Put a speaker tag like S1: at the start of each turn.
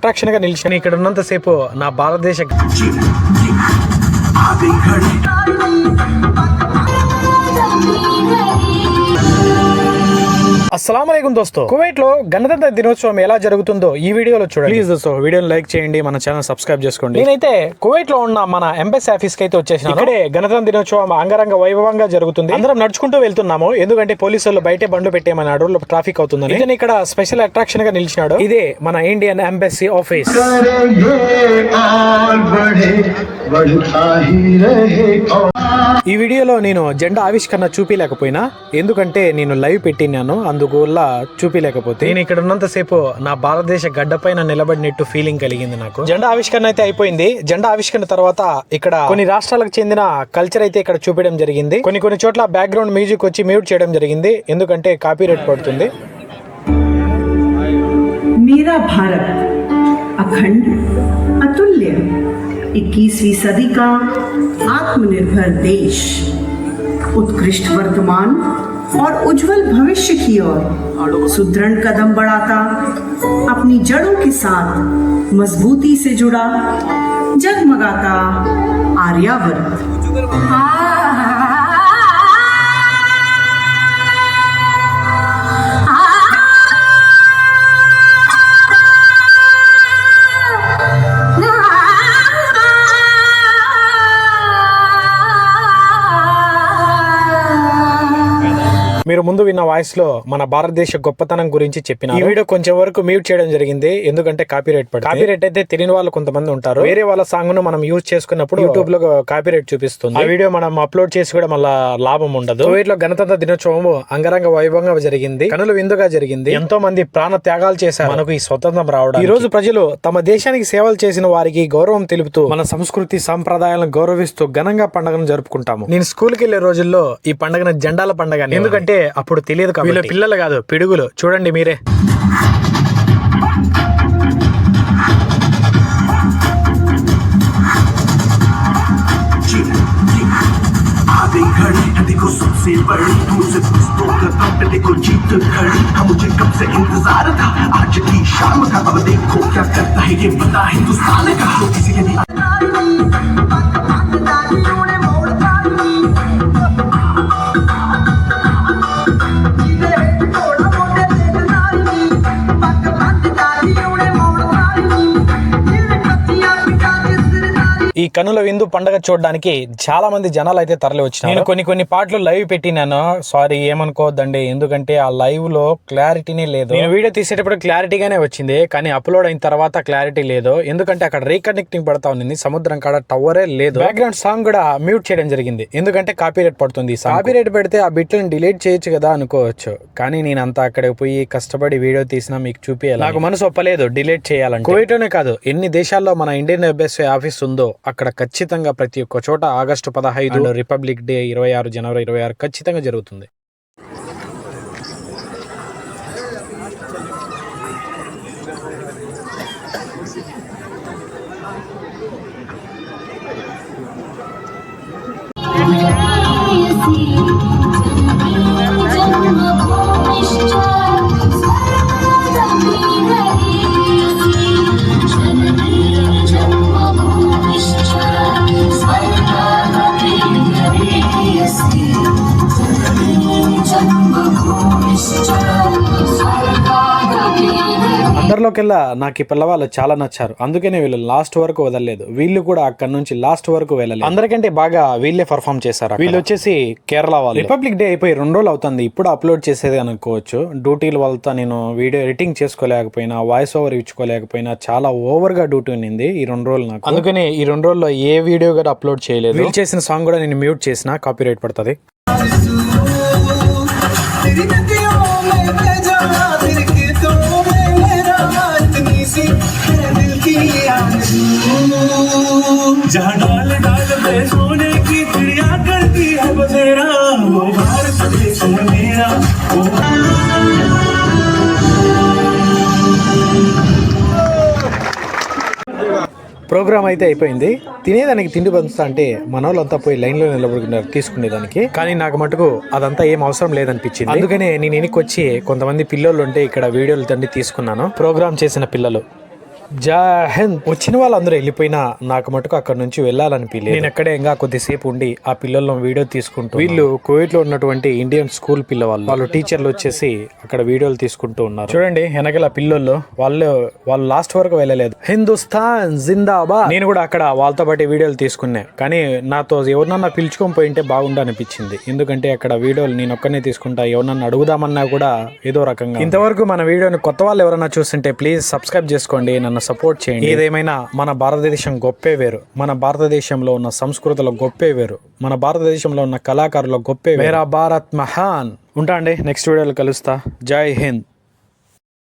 S1: అట్రాక్షన్గా నిలిచాను. ఇక్కడ ఉన్నంత సేపు నా భారతదేశ అస్సలం అయికం దోస్తో. కువైట్లో గణతంత్ర దినోత్సవం ఎలా జరుగుతుందో ఈ వీడియోలో చూడండి. ప్లీజ్ దోస్తో వీడియోని లైక్ చేయండి మన ఛానల్ సబ్స్క్రైబ్ చేసుకోండి. నేనైతే కువైట్లో ఉన్న మన ఎంబెస్ ఆఫీస్కి అయితే వచ్చేసిన ఇక్కడే గణతంత్ర దినోత్సవం అంగరంగ వైభవంగా జరుగుతుంది. అందరం నడుచుకుంటూ వెళ్తున్నాము. ఎందుకంటే పోలీసు వాళ్ళు బయటే బండ్లు పెట్టేమని అడవుల్లో ట్రాఫిక్ అవుతుంది ఇతను ఇక్కడ స్పెషల్ అట్రాక్షన్గా నిలిచినాడు. ఇదే మన ఇండియన్ ఎంబసీ ఆఫీస్. ఈ వీడియోలో నేను జెండా ఆవిష్కరణ చూపించలేకపోయినా ఎందుకంటే నేను లైవ్ పెట్టినాను అందుకు అందువల్ల చూపించలేకపోతే నేను ఇక్కడ ఉన్నంత సేపు నా భారతదేశ గడ్డ పైన నిలబడినట్టు ఫీలింగ్ కలిగింది నాకు జెండా ఆవిష్కరణ అయితే అయిపోయింది జెండా ఆవిష్కరణ తర్వాత ఇక్కడ కొన్ని రాష్ట్రాలకు చెందిన కల్చర్ అయితే ఇక్కడ చూపించడం జరిగింది కొన్ని కొన్ని చోట్ల బ్యాక్గ్రౌండ్ మ్యూజిక్ వచ్చి మ్యూట్ చేయడం జరిగింది ఎందుకంటే కాపీరైట్ పడుతుంది
S2: मेरा भारत अखंड अतुल्य 21वीं सदी का आत्मनिर्भर देश उत्कृष्ट वर्तमान और उज्जवल भविष्य की ओर सुदृढ़ कदम बढ़ाता, अपनी जड़ों के साथ मजबूती से जुड़ा, जगमगाता आर्यावर्त।
S1: మీరు ముందు విన్న వాయిస్లో మన భారతదేశ గొప్పతనం గురించి చెప్పిన ఈ వీడియో కొంచెం వరకు మ్యూట్ చేయడం జరిగింది. ఎందుకంటే కాపీరైట్ పడి కాపీరైట్ అయితే తెలియని వాళ్ళు కొంతమంది ఉంటారు. వేరే వాళ్ళ సాంగ్ను మనం యూజ్ చేసుకున్నప్పుడు యూట్యూబ్లో కాపీరైట్ చూపిస్తుంది. ఆ వీడియో మనం అప్లోడ్ చేసి కూడా మళ్ళా లాభం ఉండదు. వీటిలో గణతంత్ర దినోత్సవం అంగరంగ వైభవంగా జరిగింది. కనుల విందుగా జరిగింది. ఎంతో మంది ప్రాణ త్యాగాలు చేశారు. మనకు ఈ స్వతంత్రం రావడం ఈ రోజు ప్రజలు తమ దేశానికి సేవలు చేసిన వారికి గౌరవం తెలుపుతూ మన సంస్కృతి సంప్రదాయాలను గౌరవిస్తూ ఘనంగా పండుగను జరుపుకుంటాము. నేను స్కూల్కి వెళ్ళే రోజుల్లో ఈ పండుగను జెండాల పండుగ అని. ఎందుకంటే అప్పుడు తెలియదు కాబట్టి వీళ్ళ పిల్లలు కాదు పిడుగులు చూడండి మీరే
S3: जी जी आ गई घड़ी देखो सबसे बड़ी दूर से कुछ तो कदम पे देखो जीत खड़ी हम मुझे कब से इंतजार था आज की शाम का अब देखो क्या करता है ये बता हिंदुस्तान का तो किसी के भी
S1: కనుల విందు పండగ చూడడానికి చాలా మంది జనాలు అయితే తరలి వచ్చినారు. నేను కొన్ని కొన్ని పాటలు లైవ్ పెట్టినాను. సారీ ఏమనుకోవద్దండి. ఎందుకంటే ఆ లైవ్లో క్లారిటీనే లేదు. నేను వీడియో తీసేటప్పుడు క్లారిటీగానే వచ్చింది కానీ అప్లోడ్ అయిన తర్వాత క్లారిటీ లేదు. ఎందుకంటే అక్కడ రీకనెక్టింగ్ పడతా ఉంది సముద్రం కాడ టవరే లేదు. బ్యాక్గ్రౌండ్ సాంగ్ కూడా మ్యూట్ చేయడం జరిగింది. ఎందుకంటే కాపీరైట్ పడుతుంది కాపీరైట్ పెడితే ఆ బిట్లను డిలీట్ చేయొచ్చు కదా అనుకోవచ్చు. కానీ నేను అంతా అక్కడికి పోయి కష్టపడి వీడియో తీసినా మీకు చూపించాలి నాకు మనసు ఒప్పలేదు డిలీట్ చేయాలంటే. కువైట్లోనే కాదు ఎన్ని దేశాల్లో మన ఇండియన్ ఎంబసీ ఆఫీస్ ఉందో అక్కడ ఖచ్చితంగా ప్రతి ఒక్క చోట ఆగస్టు పదహైదు రిపబ్లిక్ డే ఇరవై ఆరు జనవరి ఇరవై ఆరు ఖచ్చితంగా జరుగుతుంది. అందరిలోకెల్లా నాకు ఈ పిల్లవాళ్ళు చాలా నచ్చారు. అందుకనే వీళ్ళు లాస్ట్ వరకు వదలలేదు. వీళ్ళు కూడా అక్కడ నుంచి లాస్ట్ వరకు వెళ్ళలేదు. అందరికంటే బాగా వీళ్ళే పర్ఫామ్ చేశారు వీళ్ళు వచ్చేసి కేరళ వాళ్ళు. రిపబ్లిక్ డే అయిపోయి రెండు రోజులు అవుతుంది. ఇప్పుడు అప్లోడ్ చేసేది అనుకోవచ్చు. డ్యూటీల వాళ్ళతో నేను వీడియో ఎడిటింగ్ చేసుకోలేకపోయినా వాయిస్ ఓవర్ ఇచ్చుకోలేకపోయినా చాలా ఓవర్గా డ్యూటీ ఉన్నింది ఈ రెండు రోజులు నాకు. అందుకని ఈ రెండు రోజుల్లో ఏ వీడియో కూడా అప్లోడ్ చేయలేదు. వీళ్ళు చేసిన సాంగ్ కూడా నేను మ్యూట్ చేసిన కాపీరైట్ పడుతుంది. అయితే అయిపోయింది. తినేదానికి తిండి పంచుతా అంటే మన వాళ్ళంతా పోయి లైన్లో నిలబడుకున్నారు తీసుకునేదానికి. కానీ నాకు మటుకు అదంతా ఏం అవసరం లేదనిపించింది. అందుకనే నేను వెనక్కి వచ్చి కొంతమంది పిల్లలు ఉంటే ఇక్కడ వీడియోలు తండ్రి తీసుకున్నాను. ప్రోగ్రామ్ చేసిన పిల్లలు. జై హింద్. వచ్చిన వాళ్ళందరూ వెళ్ళిపోయినా నాకు మటుకు అక్కడ నుంచి వెళ్ళాలనిపించలేదు నేను అక్కడే ఇంకా కొద్దిసేపు ఉండి ఆ పిల్లల్లో వీడియో తీసుకుంటూ వీళ్ళు కువైట్లో ఉన్నటువంటి ఇండియన్ స్కూల్ పిల్లవాళ్ళు. వాళ్ళు టీచర్లు వచ్చేసి అక్కడ వీడియోలు తీసుకుంటూ ఉన్నారు. చూడండి వెనకల పిల్లలు వాళ్ళు వాళ్ళు లాస్ట్ వరకు వెళ్ళలేదు. హిందుస్థాన్ జిందాబాద్. నేను కూడా అక్కడ వాళ్ళతో పాటు వీడియోలు తీసుకున్నా. కానీ నాతో ఎవరినన్నా పిలుచుకొని పోయింటే బాగుండు అనిపించింది ఎందుకంటే అక్కడ వీడియోలు నేను ఒక్కనే తీసుకుంటా. ఎవరన్నా అడుగుదామన్నా కూడా ఏదో రకంగా ఇంతవరకు మన వీడియోని కొత్త వాళ్ళు ఎవరైనా చూస్తుంటే ప్లీజ్ సబ్స్క్రైబ్ చేసుకోండి. నన్ను సపోర్ట్ చేయండి. ఏదేమైనా మన భారతదేశం గొప్పే వేరు. మన భారతదేశంలో ఉన్న సంస్కృతిలో గొప్పే వేరు. మన భారతదేశంలో ఉన్న కళాకారుల గొప్పే వేరా. భారత్ మహాన్. ఉంటా అండి నెక్స్ట్ వీడియోలో కలుస్తా. జై హింద్.